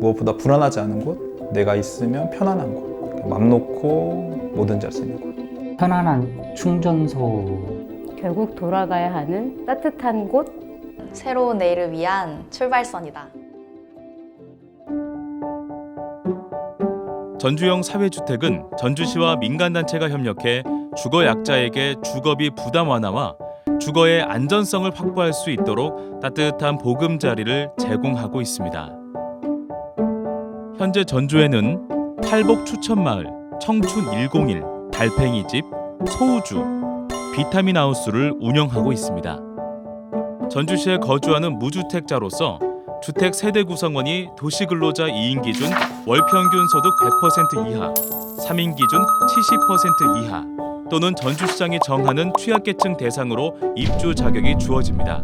무엇보다 불안하지 않은 곳, 내가 있으면 편안한 곳, 맘 놓고 뭐든지 할 수 있는 곳. 편안한 충전소 결국 돌아가야 하는 따뜻한 곳 새로운 내일을 위한 출발선이다. 전주형 사회주택은 전주시와 민간단체가 협력해 주거 약자에게 주거비 부담 완화와 주거의 안전성을 확보할 수 있도록 따뜻한 보금자리를 제공하고 있습니다. 현재 전주에는 탈복 추천마을, 청춘 101, 달팽이집, 소우주, 비타민 하우스를 운영하고 있습니다. 전주시에 거주하는 무주택자로서 주택 세대 구성원이 도시 근로자 2인 기준 월 평균 소득 100% 이하, 3인 기준 70% 이하 또는 전주시장이 정하는 취약계층 대상으로 입주 자격이 주어집니다.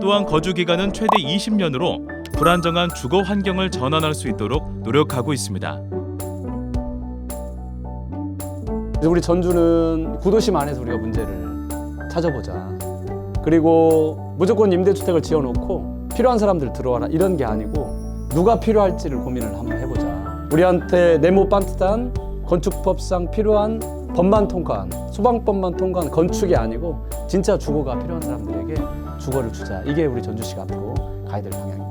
또한 거주 기간은 최대 20년으로 불안정한 주거 환경을 전환할 수 있도록 노력하고 있습니다. 우리 전주는 구도심 안에서 우리가 문제를 찾아보자. 그리고 무조건 임대주택을 지어놓고 필요한 사람들 들어와라 이런 게 아니고 누가 필요할지를 고민을 한번 해보자. 우리한테 네모 반듯한 건축법상 필요한 법만 통과한 소방법만 통과한 건축이 아니고 진짜 주거가 필요한 사람들에게 주거를 주자. 이게 우리 전주시가 앞으로 가야 될 방향입니다.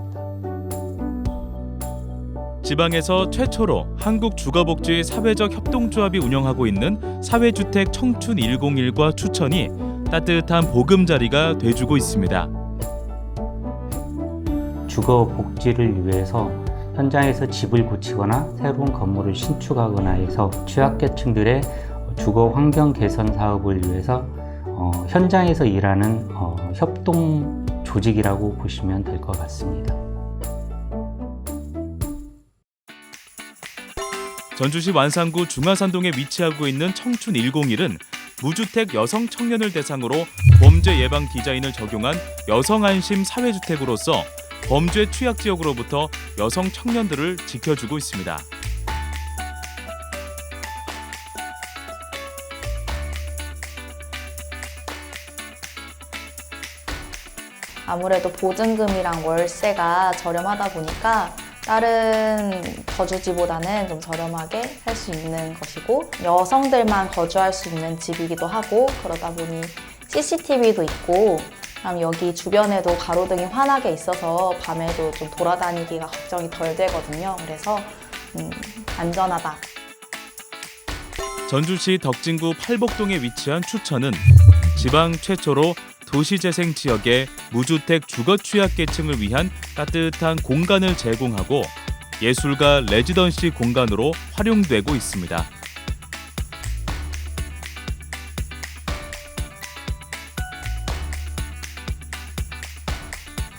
지방에서 최초로 한국 주거복지 사회적 협동조합이 운영하고 있는 사회주택 청춘 101과 추천이 따뜻한 보금자리가 돼주고 있습니다. 주거 복지를 위해서 현장에서 집을 고치거나 새로운 건물을 신축하거나 해서 취약계층들의 주거 환경 개선 사업을 위해서 어, 현장에서 일하는 어, 협동 조직이라고 보시면 될 것 같습니다. 전주시 완산구 중화산동에 위치하고 있는 청춘 101은 무주택 여성 청년을 대상으로 범죄 예방 디자인을 적용한 여성 안심 사회주택으로서 범죄 취약 지역으로부터 여성 청년들을 지켜주고 있습니다. 아무래도 보증금이랑 월세가 저렴하다 보니까 다른 거주지보다는 좀 저렴하게 살 수 있는 것이고 여성들만 거주할 수 있는 집이기도 하고 그러다 보니 CCTV도 있고 그다음 여기 주변에도 가로등이 환하게 있어서 밤에도 좀 돌아다니기가 걱정이 덜 되거든요. 그래서 음, 안전하다. 전주시 덕진구 팔복동에 위치한 추천은 지방 최초로 도시재생 지역의 무주택 주거 취약계층을 위한 따뜻한 공간을 제공하고 예술가 레지던시 공간으로 활용되고 있습니다.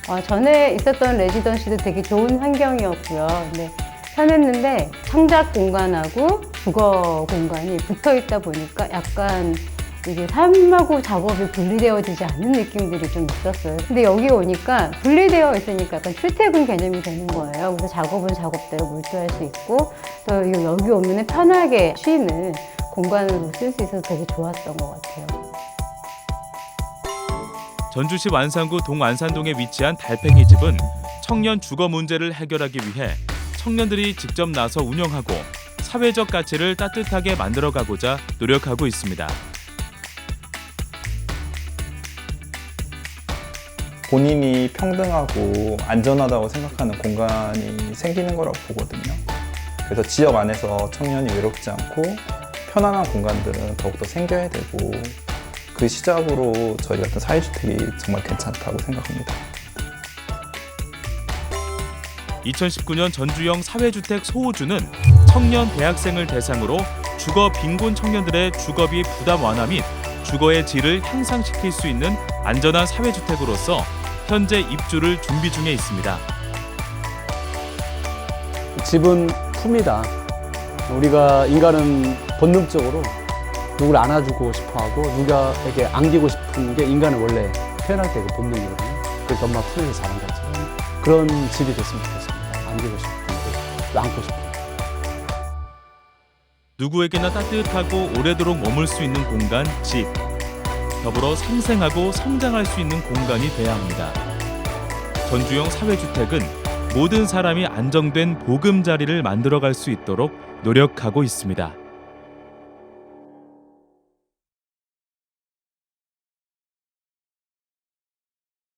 어, 전에 있었던 레지던시도 되게 좋은 환경이었고요. 근데 편했는데 창작 공간하고 주거 공간이 붙어 있다 보니까 약간 이게 삶하고 작업이 분리되어지지 않는 느낌들이 좀 있었어요. 근데 여기 오니까 분리되어 있으니까 약간 출퇴근 개념이 되는 거예요. 그래서 작업은 작업대로 몰두할 수 있고 또 여기 오면 편하게 쉬는 공간으로 쓸 수 있어서 되게 좋았던 것 같아요. 전주시 완산구 동완산동에 위치한 달팽이 집은 청년 주거 문제를 해결하기 위해 청년들이 직접 나서 운영하고 사회적 가치를 따뜻하게 만들어가고자 노력하고 있습니다. 본인이 평등하고 안전하다고 생각하는 공간이 생기는 거라고 보거든요. 그래서 지역 안에서 청년이 외롭지 않고 편안한 공간들은 더욱더 생겨야 되고 그 시작으로 저희 같은 사회주택이 정말 괜찮다고 생각합니다. 2019년 전주형 사회주택 소호주는 청년 대학생을 대상으로 주거 빈곤 청년들의 주거비 부담 완화 및 주거의 질을 향상시킬 수 있는 안전한 사회주택으로서 현재 입주를 준비 중에 있습니다. 집은 품이다. 우리가 인간은 본능적으로 누구를 안아주고 싶어하고 누가에게 안기고 싶은 게 인간은 원래 표현할 때그 본능이거든요. 그래서 엄마 품에서 자란 거죠. 그런 집이 됐으면 좋겠습니다. 안기고 싶은, 안고 싶은. 누구에게나 따뜻하고 오래도록 머물 수 있는 공간, 집. 더불어 생생하고 성장할 수 있는 공간이 돼야 합니다. 전주형 사회주택은 모든 사람이 안정된 보금자리를 만들어갈 수 있도록 노력하고 있습니다.